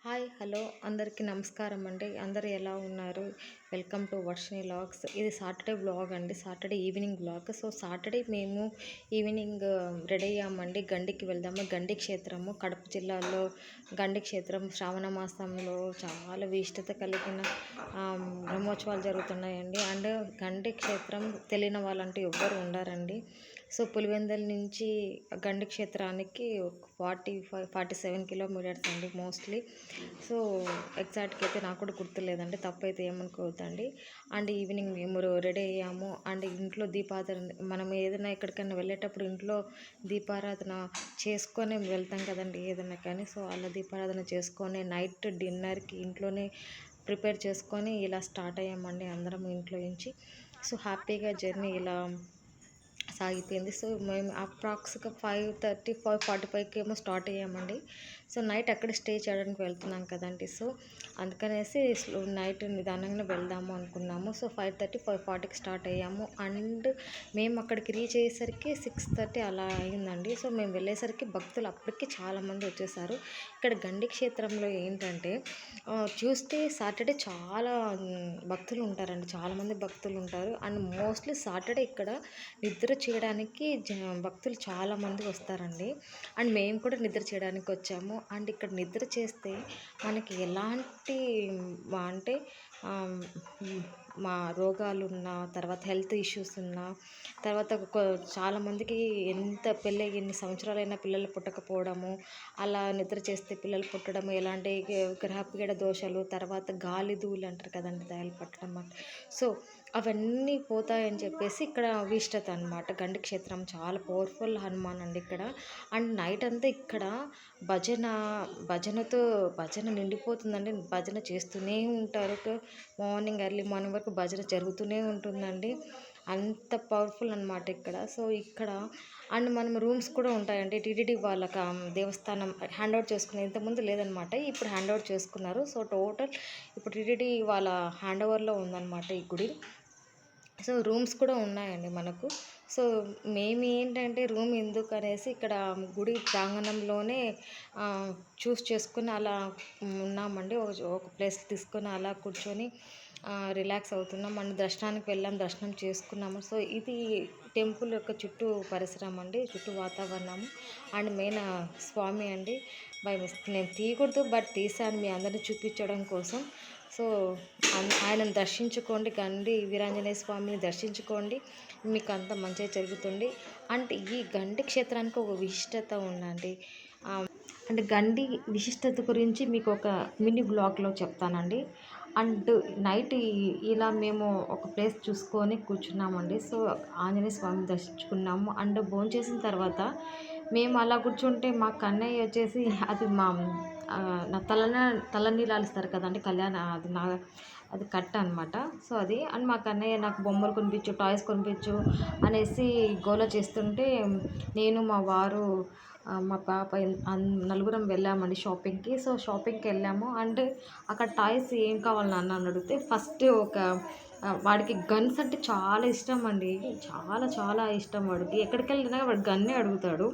Hi hello. అందరికీ నమస్కారం అండి. అందరూ ఎలా ఉన్నారు? Welcome to Varshini vlogs. ఇది సాటర్డే వ్లాగ్ అండి. Saturday evening vlog. So Saturday మేము ఈవినింగ్ రెడీ అయ్యామండి. గండికి వెళ్దాము. గండి క్షేత్రము కడప జిల్లాలో గండి క్షేత్రం శ్రావణ మాసంలో చాలా విశిష్టత కలిగిన బ్రహ్మోత్సవాలు జరుగుతున్నాయండి. అండ్ గండి క్షేత్రం తెలియని వాళ్ళంటూ ఎవ్వరు ఉండారండి. సో పులివెందల నుంచి గండి క్షేత్రానికి ఒక forty five forty seven kilometres అండి మోస్ట్లీ. సో ఎగ్జాక్ట్గా అయితే నాకు కూడా గుర్తులేదండి. తప్పైతే ఏమనుకో ఏమనుకోవద్దండి అండ్ ఈవినింగ్ మేము రెడీ అయ్యాము. అండ్ ఇంట్లో దీపారాధన మనం ఏదైనా ఎక్కడికైనా వెళ్ళేటప్పుడు ఇంట్లో దీపారాధన చేసుకొని వెళ్తాం కదండి ఏదైనా కానీ. సో అలా దీపారాధన చేసుకొని నైట్ డిన్నర్కి ఇంట్లోనే ప్రిపేర్ చేసుకొని ఇలా స్టార్ట్ అయ్యామండి అందరం ఇంట్లో నుంచి. సో హ్యాపీగా జర్నీ ఇలా సాగిపోయింది. సో మేము అప్రాక్స్గా ఫైవ్ థర్టీ ఫైవ్ ఫార్టీ ఫైవ్కి ఏమో స్టార్ట్ అయ్యామండి. సో నైట్ అక్కడ స్టే చేయడానికి వెళ్తున్నాం కదండి. సో అందుకనేసి స్లో నైట్ నిదానంగా వెళ్దాము అనుకున్నాము. సో ఫైవ్ థర్టీ ఫైవ్ ఫార్టీకి స్టార్ట్ అయ్యాము. అండ్ మేము అక్కడికి రీచ్ అయ్యేసరికి సిక్స్ థర్టీ అలా అయిందండి. సో మేము వెళ్ళేసరికి భక్తులు అప్పటికి చాలామంది వచ్చేసారు. ఇక్కడ గండి క్షేత్రంలో ఏంటంటే చూస్తే సాటర్డే చాలా భక్తులు ఉంటారండి. చాలామంది భక్తులు ఉంటారు. అండ్ మోస్ట్లీ సాటర్డే ఇక్కడ నిద్ర చేయడానికి జ భక్తులు చాలామంది వస్తారండి. అండ్ మేము కూడా నిద్ర చేయడానికి వచ్చాము. అండ్ ఇక్కడ నిద్ర చేస్తే మనకి ఎలాంటి అంటే మా రోగాలు ఉన్న తర్వాత హెల్త్ ఇష్యూస్ ఉన్న తర్వాత చాలామందికి ఎంత పెళ్ళి ఎన్ని సంవత్సరాలైనా పిల్లలు పుట్టకపోవడము అలా నిద్ర చేస్తే పిల్లలు పుట్టడము ఎలాంటి గ్రహపీడ దోషాలు తర్వాత గాలి ధూళి అంటారు కదండి దయలు పట్టడం అన్నమాట సో అవన్నీ పోతాయని చెప్పేసి ఇక్కడ విశిష్టత అనమాట గండి క్షేత్రం చాలా పవర్ఫుల్ హనుమాన్ అండి ఇక్కడ. అండ్ నైట్ అంతా ఇక్కడ భజన భజనతో భజన నిండిపోతుందండి. భజన చేస్తూనే ఉంటారు. మార్నింగ్ ఎర్లీ మార్నింగ్ వరకు భజన జరుగుతూనే ఉంటుందండి. అంత పవర్ఫుల్ అనమాట ఇక్కడ. సో ఇక్కడ అండ్ మనం రూమ్స్ కూడా ఉంటాయండి. టీటీడీ వాళ్ళకి దేవస్థానం హ్యాండ్ అవుట్ చేసుకునే ఇంతకుముందు లేదనమాట ఇప్పుడు హ్యాండ్ అవుట్ చేసుకున్నారు. సో టోటల్ ఇప్పుడు టీటీడీ వాళ్ళ హ్యాండ్ ఓవర్లో ఉందన్నమాట ఈ గుడి. సో రూమ్స్ కూడా ఉన్నాయండి మనకు. సో మేము ఏంటంటే రూమ్ ఎందుకు అనేసి ఇక్కడ గుడి ప్రాంగణంలోనే చూస్ చేసుకుని అలా ఉన్నామండి. ఒక ప్లేస్ తీసుకొని అలా కూర్చొని రిలాక్స్ అవుతున్నాం. అండ్ దర్శనానికి వెళ్ళాం దర్శనం చేసుకున్నాము. సో ఇది టెంపుల్ యొక్క చుట్టూ పరిసరం అండి చుట్టూ వాతావరణము అండ్ మెయిన్ స్వామి అండి. బై మిస్ నేను తీయకూడదు బట్ తీసాను మీ అందరిని చూపించడం కోసం. సో ఆయనను దర్శించుకోండి గండి వీరాంజనేయ స్వామిని దర్శించుకోండి. మీకు అంత మంచిగా జరుగుతుంది. అంటే ఈ గండి క్షేత్రానికి ఒక విశిష్టత ఉందండి. అంటే గండి విశిష్టత గురించి మీకు ఒక మినీ బ్లాగ్లో చెప్తానండి. అండ్ నైట్ ఇలా మేము ఒక ప్లేస్ చూసుకొని కూర్చున్నామండి. సో ఆంజనేయ స్వామిని దర్శించుకున్నాము. అండ్ భోంచేసిన తర్వాత మేము అలా కూర్చుంటే మా కన్నయ్య వచ్చేసి అది మా నా తలన తలనీళ్ళు ఇస్తారు కదండి కళ్యాణ అది నా అది కట్ట అనమాట సో అది అండ్ మా కన్నయ్య నాకు బొమ్మలు కొనిపించు టాయ్స్ కొనిపించు అనేసి గోల చేస్తుంటే నేను మా వారు మా పాప నలుగురం వెళ్ళామండి షాపింగ్కి. సో షాపింగ్కి వెళ్ళాము. అండ్ అక్కడ టాయ్స్ ఏం కావాలి నాన్న అని అడిగితే ఫస్ట్ ఒక వాడికి గన్స్ అంటే చాలా ఇష్టం అండి. చాలా చాలా ఇష్టం వాడికి. ఎక్కడికి వెళ్ళినా వాడు గన్నే అడుగుతాడు.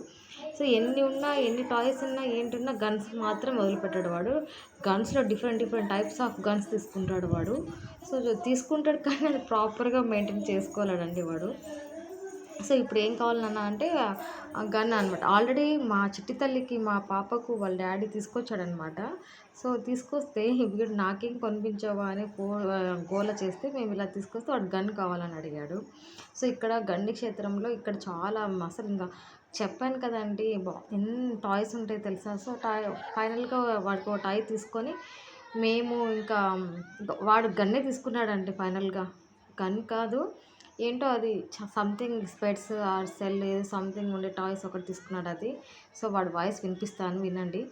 సో ఎన్ని ఉన్నా ఎన్ని టాయ్స్ ఉన్నా ఏంటి ఉన్నా గన్స్ మాత్రం వదిలిపెట్టాడు వాడు. గన్స్లో different different types of guns తీసుకుంటాడు వాడు. సో తీసుకుంటాడు కానీ అది ప్రాపర్గా మెయింటైన్ చేసుకోలేడండి వాడు. సో ఇప్పుడు ఏం కావాలన్నా అంటే గన్ అనమాట ఆల్రెడీ మా చిట్టి తల్లికి మా పాపకు వాళ్ళ డాడీ తీసుకొచ్చాడనమాట సో తీసుకొస్తే వీడు నాకేం కొనిపించావా అని గో గోల చేస్తే మేము ఇలా తీసుకొస్తే వాడు గన్ కావాలని అడిగాడు. సో ఇక్కడ గండి క్షేత్రంలో ఇక్కడ చాలా అసలు ఇంకా చెప్పాను కదండి ఎన్ని టాయ్స్ ఉంటాయి తెలుసా? సో టాయ్ ఫైనల్గా వాడికి ఒక టాయ్ తీసుకొని మేము ఇంకా వాడు గన్నే తీసుకున్నాడండి ఫైనల్గా. గన్ కాదు ఏంటో అది సంథింగ్ స్పెట్స్ ఆర్ సెల్ సంథింగ్ ఉండే టాయ్స్ ఒకటి తీసుకున్నాడు అది. సో వాడి వాయిస్ వినిపిస్తాను వినండి.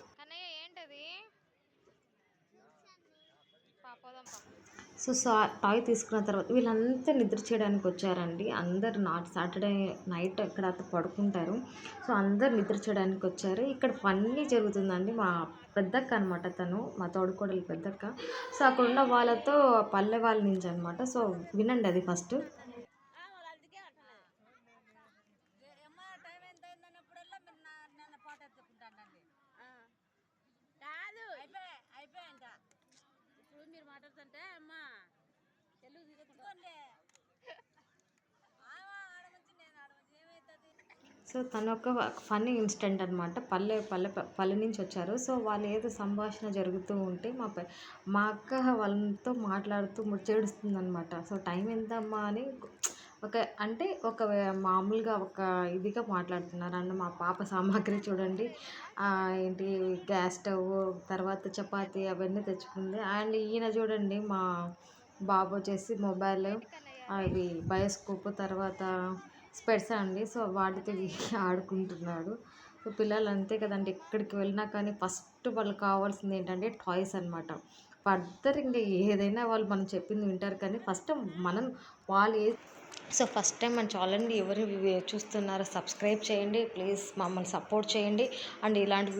సో సా టాయ్ తీసుకున్న తర్వాత వీళ్ళంతా నిద్ర చేయడానికి వచ్చారండి. అందరు నా సాటర్డే నైట్ ఇక్కడ పడుకుంటారు. సో అందరు నిద్ర చేయడానికి వచ్చారు. ఇక్కడ ఫన్నీ జరుగుతుందండి. మా పెద్దక్క అనమాట తను మా తోడుకోడలు పెద్దక్క. సో అక్కడ ఉన్న వాళ్ళతో పల్లె వాళ్ళ నుంచి అనమాట సో వినండి అది ఫస్ట్ అమ్మా సో తను ఒక ఫన్నీ ఇన్సిడెంట్ అనమాట పల్లె పల్లె పల్లె నుంచి వచ్చారు. సో వాళ్ళు ఏదో సంభాషణ జరుగుతూ ఉంటే మా పె- మా అక్క వాళ్ళతో మాట్లాడుతూ ముచ్చేడుస్తుంది అనమాట సో టైం ఎంతమ్మా అని ఒక అంటే ఒక మామూలుగా ఒక ఇదిగా మాట్లాడుతున్నారు. అండ్ మా పాప సామాగ్రి చూడండి. ఏంటి గ్యాస్ స్టవ్ తర్వాత చపాతి అవన్నీ తెచ్చుకుంది. అండ్ ఈయన చూడండి మా బాబు వచ్చేసి మొబైల్ అవి బయోస్కోప్ తర్వాత స్పెట్స్ అండి. సో వాటితో ఆడుకుంటున్నాడు. సో పిల్లలు అంతే కదండి. ఎక్కడికి వెళ్ళినా కానీ ఫస్ట్ వాళ్ళకి కావాల్సింది ఏంటంటే టాయ్స్ అనమాట ఫర్దర్ ఇంకా ఏదైనా వాళ్ళు మనం చెప్పింది వింటారు కానీ ఫస్ట్ మనం వాళ్ళు ఏ సో ఫస్ట్ టైం మన ఛానల్ని ఎవరు చూస్తున్నారో సబ్స్క్రైబ్ చేయండి. ప్లీజ్ మమ్మల్ని సపోర్ట్ చేయండి. అండ్ ఇలాంటి